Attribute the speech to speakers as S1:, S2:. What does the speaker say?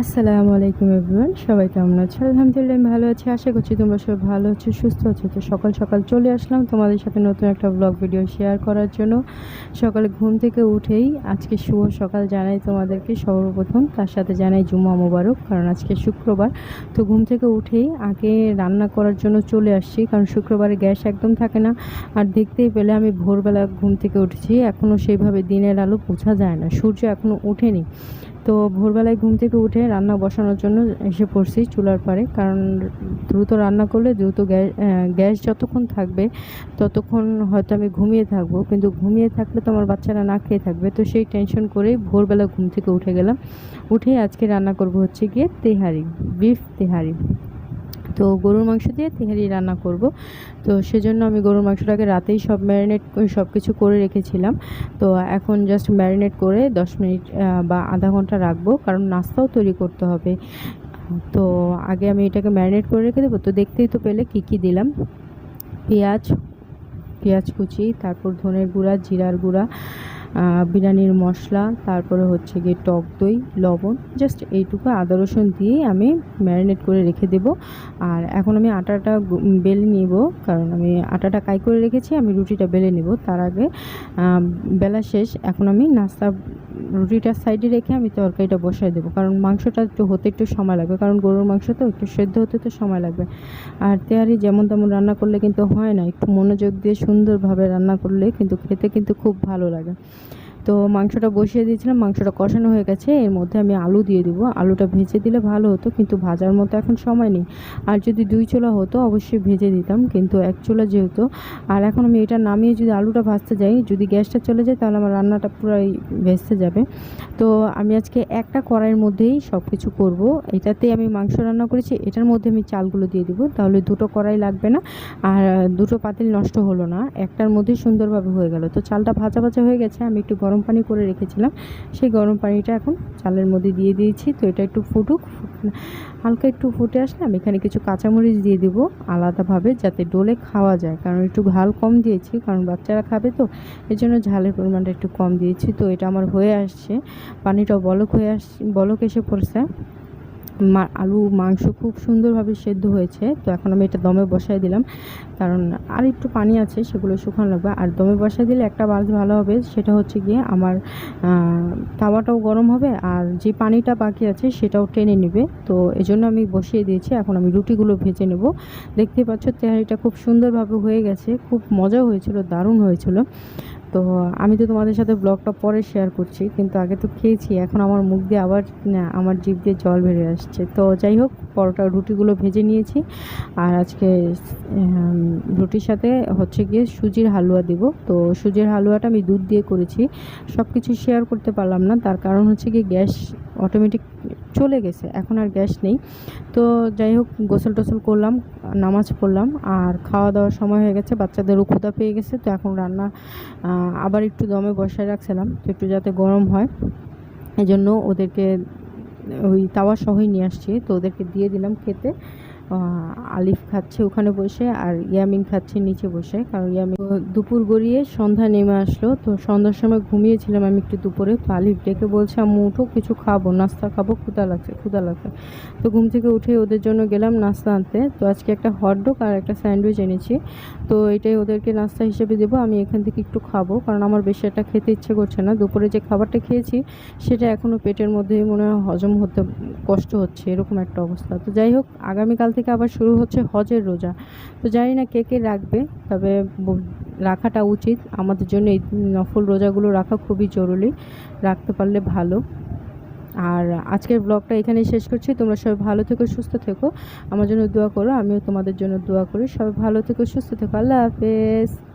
S1: আসসালামু আলাইকুম এভরিওয়ান, সবাই কেমন আছো? আলহামদুলিল্লাহ আমি ভালো আছি, আশা করছি তোমরা সবাই ভালো আছো, সুস্থ আছো। তো সকাল সকাল চলে আসলাম তোমাদের সাথে নতুন একটা ব্লগ ভিডিও শেয়ার করার জন্য। সকালে ঘুম থেকে উঠেই আজকে শুভ সকাল জানাই তোমাদেরকে সর্বপ্রথম। তার সাথে জানাই জুম্মা মোবারক, কারণ আজকে শুক্রবার। তো ঘুম থেকে উঠেই আগে রান্না করার জন্য চলে আসছি, কারণ শুক্রবারে গ্যাস একদম থাকে না। আর দেখতেই পেলে আমি ভোরবেলা ঘুম থেকে উঠেছি এখনও সেইভাবে দিনের আলো বোঝা যায় না, সূর্য এখনও ওঠেনি। তো ভোরবেলায় ঘুম থেকে উঠে রান্না বসানোর জন্য এসে পড়ছি চুলার পারে কারণ দ্রুত রান্না করলে দ্রুত গ্যাস গ্যাস যতক্ষণ থাকবে ততক্ষণ হয়তো আমি ঘুমিয়ে থাকব। কিন্তু ঘুমিয়ে থাকলে তো আমার বাচ্চারা না খেয়ে থাকবে। তো সেই টেনশন করেই ভোরবেলা ঘুম থেকে উঠে গেলাম। উঠেই আজকে রান্না করব হচ্ছে গিয়ে তেহারি বিফ তেহারি। তো গরুর মাংস দিয়ে তেহারি রান্না করব। তো সেজন্য আমি গরুর মাংসটাকে রাতেই সব ম্যারিনেট সব কিছু করে রেখেছিলাম। তো এখন জাস্ট ম্যারিনেট করে দশ মিনিট বা আধা ঘণ্টা রাখব, কারণ নাস্তাও তৈরি করতে হবে। তো আগে আমি এটাকে ম্যারিনেট করে রেখে দেবো। তো দেখতেই তো পেলে কী কী দিলাম। পেঁয়াজ পেঁয়াজ কুচি, তারপর ধনের গুঁড়া, জিরার গুঁড়া বিরিয়ানির মশলা, তারপরে হচ্ছে গিয়ে টক দই, লবণ জাস্ট এইটুকু আদা রসুন দিয়ে আমি ম্যারিনেট করে রেখে দেব। আর এখন আমি আটাটা বেলে নিব, কারণ আমি আটাটা কাই করে রেখেছি, আমি রুটিটা বেলে নেব। তার আগে বেলা শেষ, এখন আমি নাস্তা, রুটিটা সাইডে রেখে আমি তরকারিটা বসাই দেবো, কারণ মাংসটা একটু হতে একটু সময় লাগবে, কারণ গরুর মাংস তো একটু সেদ্ধ হতে তো সময় লাগবে। আর তেয়ারি যেমন তেমন রান্না করলে কিন্তু হয় না, একটু মনোযোগ দিয়ে সুন্দরভাবে রান্না করলে কিন্তু খেতে কিন্তু খুব ভালো লাগে। তো মাংসটা বসিয়ে দিয়েছিলাম, মাংসটা কষানো হয়ে গেছে। এর মধ্যে আমি আলু দিয়ে দিব। আলুটা ভেজে দিলে ভালো হতো, কিন্তু ভাজার মতো এখন সময় নেই। আর যদি দুই চোলা হতো, অবশ্যই ভেজে দিতাম, কিন্তু এক চোলা যেহেতু। আর এখন আমি এটা নামিয়ে যদি আলুটা ভাজতে যাই, যদি গ্যাসটা চলে যায়, তাহলে আমার রান্নাটা পুরাই ভেজতে যাবে। তো আমি আজকে একটা কড়াইয়ের মধ্যেই সব কিছু করব। এটাতে আমি মাংস রান্না করেছি। এটার মধ্যে আমি চালগুলো দিয়ে দিব। তাহলে দুটো কড়াই লাগবে না, আর দুটো পাতিল নষ্ট হলো না। একটার মধ্যেই সুন্দরভাবে হয়ে গেল। তো চালটা ভাজা ভাজা হয়ে গেছে, আমি একটু গরম পানি করে রেখেছিলাম। সেই গরম পানিটা এখন চালের মধ্যে দিয়ে দিয়েছি। তো এটা একটু ফুটুক হালকা একটু ফুটে আসলে আমি এখানে কিছু কাঁচামরিচ দিয়ে দেব আলাদাভাবে যাতে ডোলে খাওয়া যায়। কারণ একটু ঝাল কম দিয়েছি, কারণ বাচ্চারা খাবে তো এই জন্য ঝালের পরিমাণটা একটু কম দিয়েছি। তো এটা আমার হয়ে আসছে পানিটা বলক হয়ে আস বলক এসে পড়ছে। আলু, মাংস খুব সুন্দরভাবে সেদ্ধ হয়েছে। তো এখন আমি এটা দমে বসাই দিলাম। কারণ আর একটু পানি আছে, সেগুলো শুকানো লাগবে। আর দমে বসাই দিলে একটা বাজ ভালো হবে, সেটা হচ্ছে গিয়ে আমার তাওয়াটাও গরম হবে, আর যে পানিটা বাকি আছে সেটাও টেনে নেবে। তো এজন্য আমি বসিয়ে দিয়েছি। এখন আমি রুটিগুলো ভেজে নেব। দেখতে পাচ্ছ, তেহারিটা খুব সুন্দরভাবে হয়ে গেছে। খুব মজা হয়েছিল, দারুণ হয়েছিল। তো আমি তো তোমাদের সাথে ব্লগটা পরে শেয়ার করছি, কিন্তু আগে তো খেয়েছি, এখন আমার মুখ দিয়ে আবার আমার জিভ দিয়ে জল বেরিয়ে আসছে। তো যাই হোক, পরোটা রুটিগুলো ভেজে নিয়েছি, আর আজকে রুটির সাথে হচ্ছে গিয়ে সুজির হালুয়া দেব। তো সুজির হালুয়াটা আমি দুধ দিয়ে করেছি সব কিছু শেয়ার করতে পারলাম না, তার কারণ হচ্ছে গিয়ে গ্যাস অটোমেটিক চলে গেছে, এখন আর গ্যাস নেই। তো যাই হোক, গোসল টোসল করলাম, নামাজ পড়লাম, আর খাওয়া দাওয়ার সময় হয়ে গেছে, বাচ্চাদেরও ক্ষুদা পেয়ে গেছে, তো এখন রান্না আবার একটু দমে বসায় রাখছিলাম, তো একটু যাতে গরম হয়। এজন্য জন্য ওদেরকে, ওই তাওয়া সহই নিয়ে আসছি, তো ওদেরকে দিয়ে দিলাম খেতে। আলিফ খাচ্ছে ওখানে বসে আর ইয়ামিন খাচ্ছে নিচে বসে। কারণ ইয়ামিন দুপুর গড়িয়ে সন্ধ্যা নেমে আসলো। তো সন্ধ্যার সময় ঘুমিয়েছিলাম আমি একটু দুপুরে। তো আলিফ ডেকে বলছে আমি উঠো, কিছু খাব, নাস্তা খাব ক্ষুদা লাগছে ক্ষুদা লাগছে। তো ঘুম থেকে উঠে ওদের জন্য গেলাম নাস্তা আনতে। তো আজকে একটা হটডগ আর একটা স্যান্ডউইচ এনেছি। তো এটাই ওদেরকে নাস্তা হিসেবে দেবো, আমি এখান থেকে একটু খাব। কারণ আমার বেশি একটা খেতে ইচ্ছে করছে না। দুপুরে যে খাবারটা খেয়েছি, সেটা এখনও পেটের মধ্যে মনে হয় হজম হতে কষ্ট হচ্ছে, এরকম একটা অবস্থা। তো যাই হোক, আগামীকাল থেকে আবার শুরু হচ্ছে হজের রোজা। তো জানি না কে কে রাখবে, তবে রাখাটা উচিত। আমাদের জন্য এই নফল রোজাগুলো রাখা খুবই জরুরি, রাখতে পারলে ভালো। আর আজকের ব্লগটা এখানেই শেষ করছি। তোমরা সবাই ভালো থেকো, সুস্থ থেকো। আমার জন্য দোয়া করো, আমিও তোমাদের জন্য দোয়া করি। সবাই ভালো থেকো, সুস্থ থেকো। আল্লাহ হাফেজ।